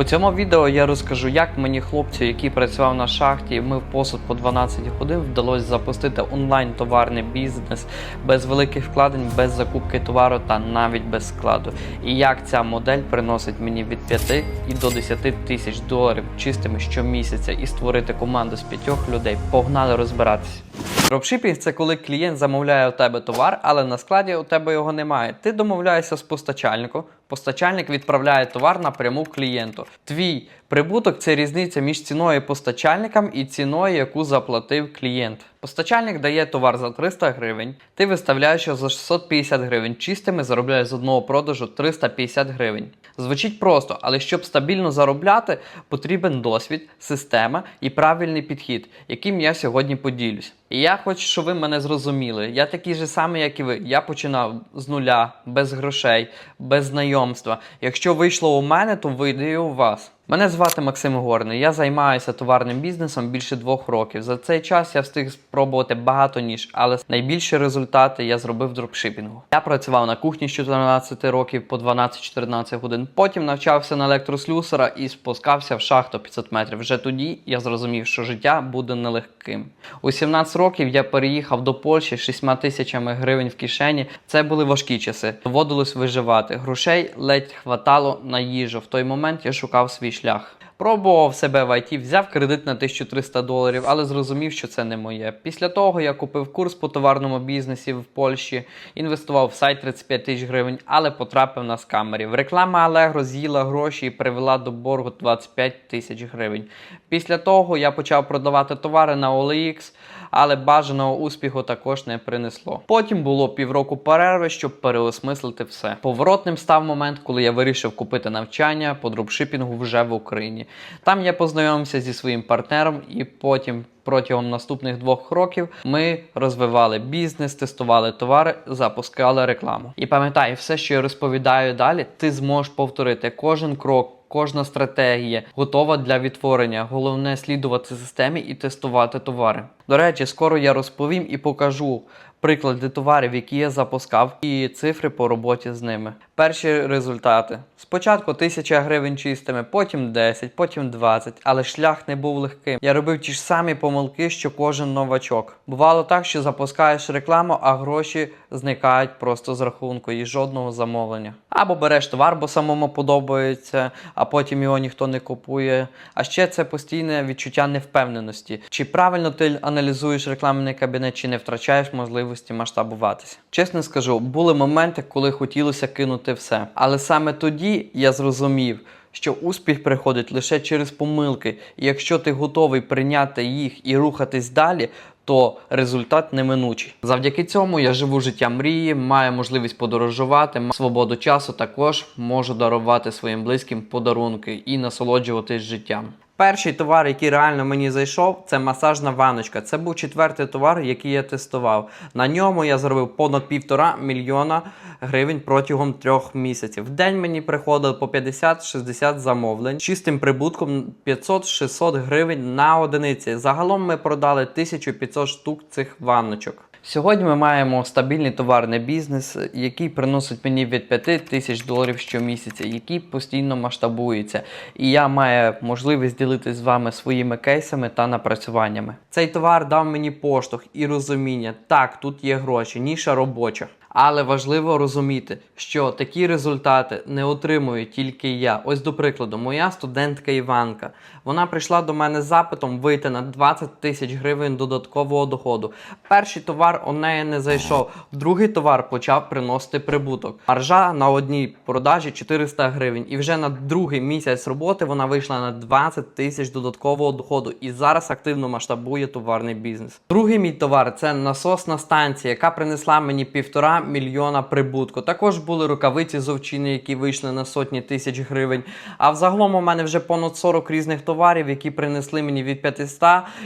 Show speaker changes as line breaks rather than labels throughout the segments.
У цьому відео я розкажу, як мені хлопцю, який працював на шахті, мив посуд по 12 годин, вдалося запустити онлайн товарний бізнес без великих вкладень, без закупки товару та навіть без складу. І як ця модель приносить мені від 5 і до 10 тисяч доларів чистими щомісяця і створити команду з п'ятьох людей. Погнали розбиратися. Дропшипінг це коли клієнт замовляє у тебе товар, але на складі у тебе його немає. Ти домовляєшся з постачальником. Постачальник відправляє товар напряму клієнту. Твій прибуток це різниця між ціною постачальникам і ціною, яку заплатив клієнт. Постачальник дає товар за 300 гривень, ти виставляєш його за 650 гривень. Чистими заробляєш з одного продажу 350 гривень. Звучить просто, але щоб стабільно заробляти, потрібен досвід, система і правильний підхід, яким я сьогодні поділюсь. І я хочу, щоб ви мене зрозуміли. Я такий же самий, як і ви. Я починав з нуля, без грошей, без знайомства. Якщо вийшло у мене, то вийде і у вас. Мене звати Максим Горний. Я займаюся товарним бізнесом більше двох років. За цей час я встиг спробувати багато ніж, але найбільші результати я зробив дропшипінгу. Я працював на кухні з 14 років по 12-14 годин. Потім навчався на електрослюсара і спускався в шахту 500 метрів. Вже тоді я зрозумів, що життя буде нелегким. У 17 років я переїхав до Польщі з 6 тисячами гривень в кишені. Це були важкі часи. Доводилось виживати. Грошей ледь хватало на їжу. В той момент я шукав свій шлях. Пробував себе в IT, взяв кредит на 1300 доларів, але зрозумів, що це не моє. Після того я купив курс по товарному бізнесі в Польщі, інвестував в сайт 35 тисяч гривень, але потрапив на скамерів. Реклама Allegro з'їла гроші і привела до боргу 25 тисяч гривень. Після того я почав продавати товари на OLX, але бажаного успіху також не принесло. Потім було півроку перерви, щоб переосмислити все. Поворотним став момент, коли я вирішив купити навчання по дропшипінгу вже в Україні. Там я познайомився зі своїм партнером, і потім протягом наступних двох років ми розвивали бізнес, тестували товари, запускали рекламу. І пам'ятай, все, що я розповідаю далі, ти зможеш повторити кожен крок. Кожна стратегія готова для відтворення. Головне слідувати системі і тестувати товари. До речі, скоро я розповім і покажу приклади товарів, які я запускав, і цифри по роботі з ними. Перші результати: спочатку 1000 гривень чистими, потім 10, потім 20, але шлях не був легким. Я робив ті ж самі помилки, що кожен новачок. Бувало так, що запускаєш рекламу, а гроші зникають просто з рахунку і жодного замовлення. Або береш товар, бо самому подобається, а потім його ніхто не купує. А ще це постійне відчуття невпевненості. Чи правильно ти аналізуєш рекламний кабінет, чи не втрачаєш можливості масштабуватися? Чесно скажу, були моменти, коли хотілося кинути все. Але саме тоді я зрозумів. Що успіх приходить лише через помилки, і якщо ти готовий прийняти їх і рухатись далі, то результат неминучий. Завдяки цьому я живу життя мрії, маю можливість подорожувати, маю свободу часу також можу дарувати своїм близьким подарунки і насолоджуватись життям. Перший товар, який реально мені зайшов, це масажна ваночка. Це був четвертий товар, який я тестував. На ньому я заробив понад півтора мільйона гривень протягом трьох місяців. В день мені приходило по 50-60 замовлень, чистим прибутком 500-600 гривень на одиниці. Загалом ми продали 1500 штук цих ванночок. Сьогодні ми маємо стабільний товарний бізнес, який приносить мені від 5 тисяч доларів щомісяця, який постійно масштабується. І я маю можливість ділитися з вами своїми кейсами та напрацюваннями. Цей товар дав мені поштовх і розуміння. Так, тут є гроші, ніша робоча. Але важливо розуміти, що такі результати не отримую тільки я. Ось до прикладу, моя студентка Іванка. Вона прийшла до мене з запитом вийти на 20 тисяч гривень додаткового доходу. Перший товар у неї не зайшов, другий товар почав приносити прибуток. Маржа на одній продажі 400 гривень. І вже на другий місяць роботи вона вийшла на 20 тисяч додаткового доходу і зараз активно масштабує товарний бізнес. Другий мій товар це насосна станція, яка принесла мені півтора мільйона прибутку. Також були рукавиці з овчини, які вийшли на сотні тисяч гривень. А взагалом у мене вже понад 40 різних товарів, які принесли мені від 500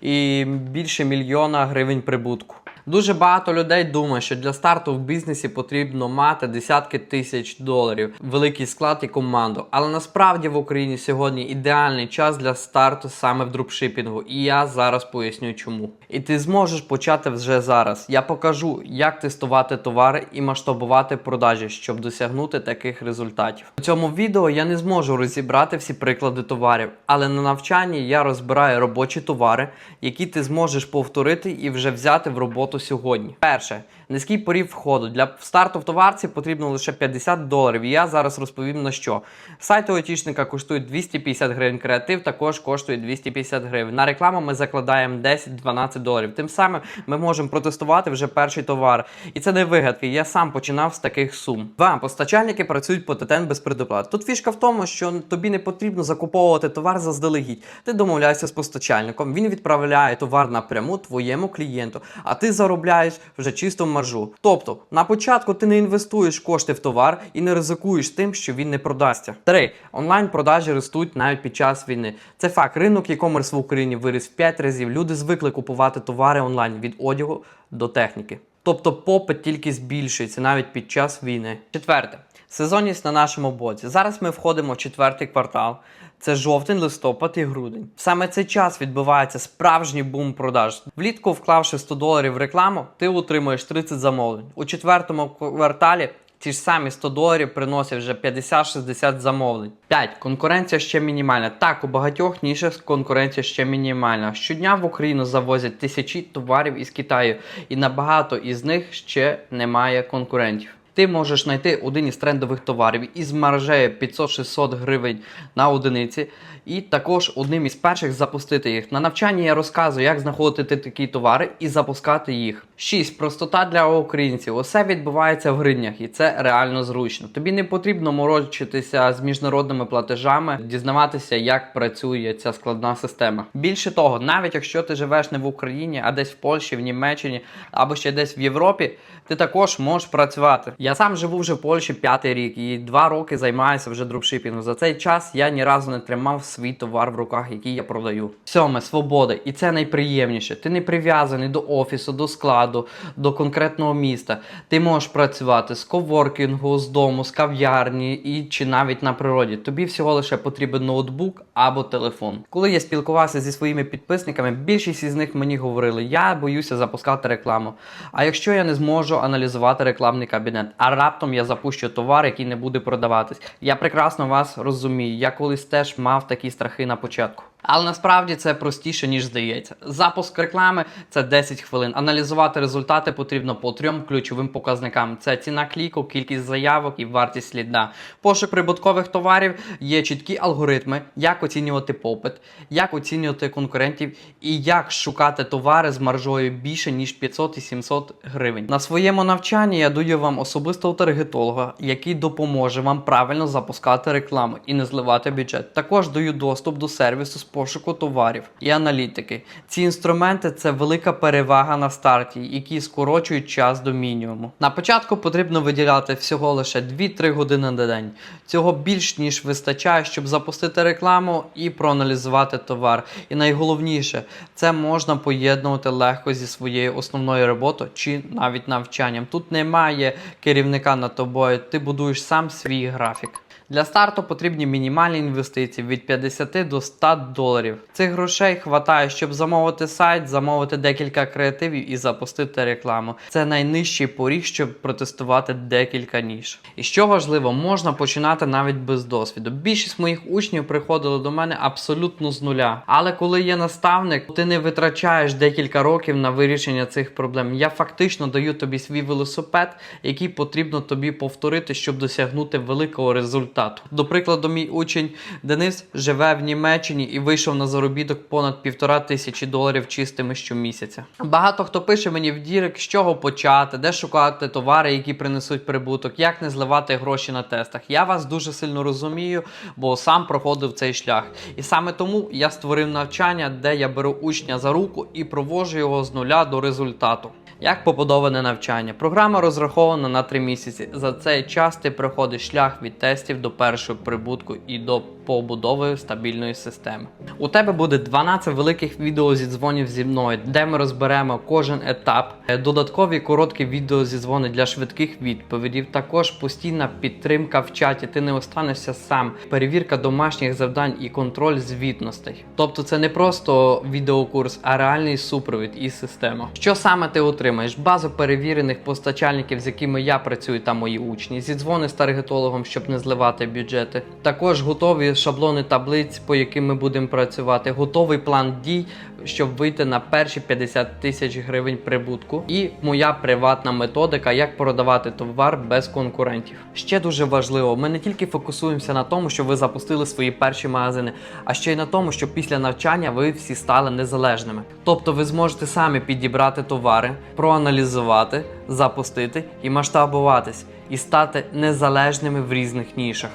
і більше мільйона гривень прибутку. Дуже багато людей думає, що для старту в бізнесі потрібно мати десятки тисяч доларів, великий склад і команду. Але насправді в Україні сьогодні ідеальний час для старту саме в дропшипінгу. І я зараз поясню чому. І ти зможеш почати вже зараз. Я покажу, як тестувати товари і масштабувати продажі, щоб досягнути таких результатів. У цьому відео я не зможу розібрати всі приклади товарів, але на навчанні я розбираю робочі товари, які ти зможеш повторити і вже взяти в роботу сьогодні. Перше, низький поріг входу. Для старту в товарці потрібно лише 50 доларів. І я зараз розповім на що. Сайт у айтішника коштує 250 гривень, креатив також коштує 250 гривень. На рекламу ми закладаємо 10-12 доларів. Тим самим ми можемо протестувати вже перший товар. І це не вигадки. Я сам починав з таких сум. Два постачальники працюють по ТТН без предоплат. Тут фішка в тому, що тобі не потрібно закуповувати товар заздалегідь. Ти домовляєшся з постачальником, він відправляє товар напряму твоєму клієнту, а ти заробляєш вже чисту маржу. Тобто, на початку ти не інвестуєш кошти в товар і не ризикуєш тим, що він не продасться. Три онлайн продажі ростуть навіть під час війни. Це факт. Ринок e-commerce в Україні виріс в 5 разів. Люди звикли купувати товари онлайн від одягу до техніки. Тобто попит тільки збільшується навіть під час війни. Четверте. Сезонність на нашому боці. Зараз ми входимо в четвертий квартал. Це жовтень, листопад і грудень. Саме цей час відбувається справжній бум продаж. Влітку, вклавши 100 доларів в рекламу, ти отримуєш 30 замовлень. У четвертому кварталі ті ж самі 100 доларів приносять вже 50-60 замовлень. 5. Конкуренція ще мінімальна. Так, у багатьох нішах конкуренція ще мінімальна. Щодня в Україну завозять тисячі товарів із Китаю, і на багато із них ще немає конкурентів. Ти можеш знайти один із трендових товарів із маржею 500-600 гривень на одиниці, і також одним із перших запустити їх. На навчанні я розказую, як знаходити такі товари і запускати їх. 6. Простота для українців. Усе відбувається в гривнях, і це реально зручно. Тобі не потрібно морочитися з міжнародними платежами, дізнаватися, як працює ця складна система. Більше того, навіть якщо ти живеш не в Україні, а десь в Польщі, в Німеччині або ще десь в Європі, ти також можеш працювати. Я сам живу вже в Польщі п'ятий рік і два роки займаюся вже дропшипінгом. За цей час я ні разу не тримав свій товар в руках, який я продаю. Сьоме, свобода, і це найприємніше. Ти не прив'язаний до офісу, до складу, до конкретного міста. Ти можеш працювати з коворкінгу, з дому, з кав'ярні і чи навіть на природі. Тобі всього лише потрібен ноутбук або телефон. Коли я спілкувався зі своїми підписниками, більшість із них мені говорили: я боюся запускати рекламу. А якщо я не зможу аналізувати рекламний кабінет, а раптом я запущу товар, який не буде продаватись. Я прекрасно вас розумію. Я колись теж мав такі страхи на початку. Але насправді це простіше, ніж здається. Запуск реклами це 10 хвилин. Аналізувати результати потрібно по трьом ключовим показникам: це ціна кліку, кількість заявок і вартість сліда. Пошук прибуткових товарів є чіткі алгоритми, як оцінювати попит, як оцінювати конкурентів і як шукати товари з маржою більше ніж 500 і 700 гривень. На своєму навчанні я даю вам особистого таргетолога, який допоможе вам правильно запускати рекламу і не зливати бюджет. Також даю доступ до сервісу пошуку товарів і аналітики. Ці інструменти це велика перевага на старті, які скорочують час до мінімуму. На початку потрібно виділяти всього лише 2-3 години на день. Цього більш ніж вистачає, щоб запустити рекламу і проаналізувати товар. І найголовніше, це можна поєднувати легко зі своєю основною роботою чи навіть навчанням. Тут немає керівника над тобою, ти будуєш сам свій графік. Для старту потрібні мінімальні інвестиції від 50 до 100 доларів. Цих грошей хватає, щоб замовити сайт, замовити декілька креативів і запустити рекламу. Це найнижчий поріг, щоб протестувати декілька ніж. І що важливо, можна починати навіть без досвіду. Більшість моїх учнів приходили до мене абсолютно з нуля. Але коли є наставник, ти не витрачаєш декілька років на вирішення цих проблем. Я фактично даю тобі свій велосипед, який потрібно тобі повторити, щоб досягнути великого результату. До прикладу, мій учень Денис живе в Німеччині і вийшов на заробіток понад півтора тисячі доларів чистими щомісяця. Багато хто пише мені в Дірек, з чого почати, де шукати товари, які принесуть прибуток, як не зливати гроші на тестах. Я вас дуже сильно розумію, бо сам проходив цей шлях. І саме тому я створив навчання, де я беру учня за руку і провожу його з нуля до результату. Як побудоване навчання? Програма розрахована на 3 місяці. За цей час ти проходиш шлях від тестів до першого прибутку і до побудови стабільної системи. У тебе буде 12 великих відеозідзвонів зі дзвонів зі мною, де ми розберемо кожен етап, Е, додаткові короткі відеозідзвони для швидких відповідей, також постійна підтримка в чаті. Ти не останешся сам, перевірка домашніх завдань і контроль звітностей. Тобто це не просто відеокурс, а реальний супровід і система. Що саме ти отримаєш? Базу перевірених постачальників, з якими я працюю та мої учні, зідзвони з таргетологом, щоб не зливати бюджети. Також готові шаблони таблиць, по яким ми будемо працювати, готовий план дій, щоб вийти на перші 50 тисяч гривень прибутку, і моя приватна методика, як продавати товар без конкурентів. Ще дуже важливо, ми не тільки фокусуємося на тому, що ви запустили свої перші магазини, а ще й на тому, що після навчання ви всі стали незалежними. Тобто ви зможете самі підібрати товари, проаналізувати, запустити і масштабуватись, і стати незалежними в різних нішах.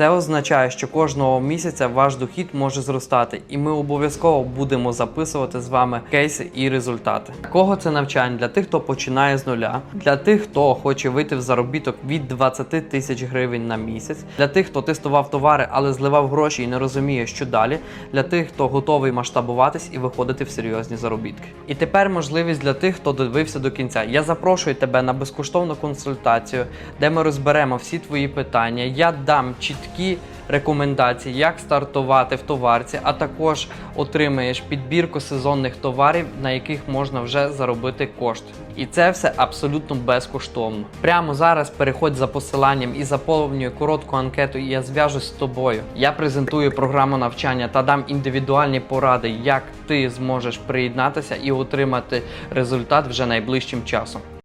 Це означає, що кожного місяця ваш дохід може зростати, і ми обов'язково будемо записувати з вами кейси і результати. Кого це навчання? Для тих, хто починає з нуля, для тих, хто хоче вийти в заробіток від 20 тисяч гривень на місяць, для тих, хто тестував товари, але зливав гроші і не розуміє, що далі, для тих, хто готовий масштабуватись і виходити в серйозні заробітки. І тепер можливість для тих, хто дивився до кінця. Я запрошую тебе на безкоштовну консультацію, де ми розберемо всі твої питання. Я дам чіткі рекомендації, як стартувати в товарці, а також отримаєш підбірку сезонних товарів, на яких можна вже заробити кошти. І це все абсолютно безкоштовно. Прямо зараз переходь за посиланням і заповнюй коротку анкету, і я зв'яжусь з тобою. Я презентую програму навчання та дам індивідуальні поради, як ти зможеш приєднатися і отримати результат вже найближчим часом.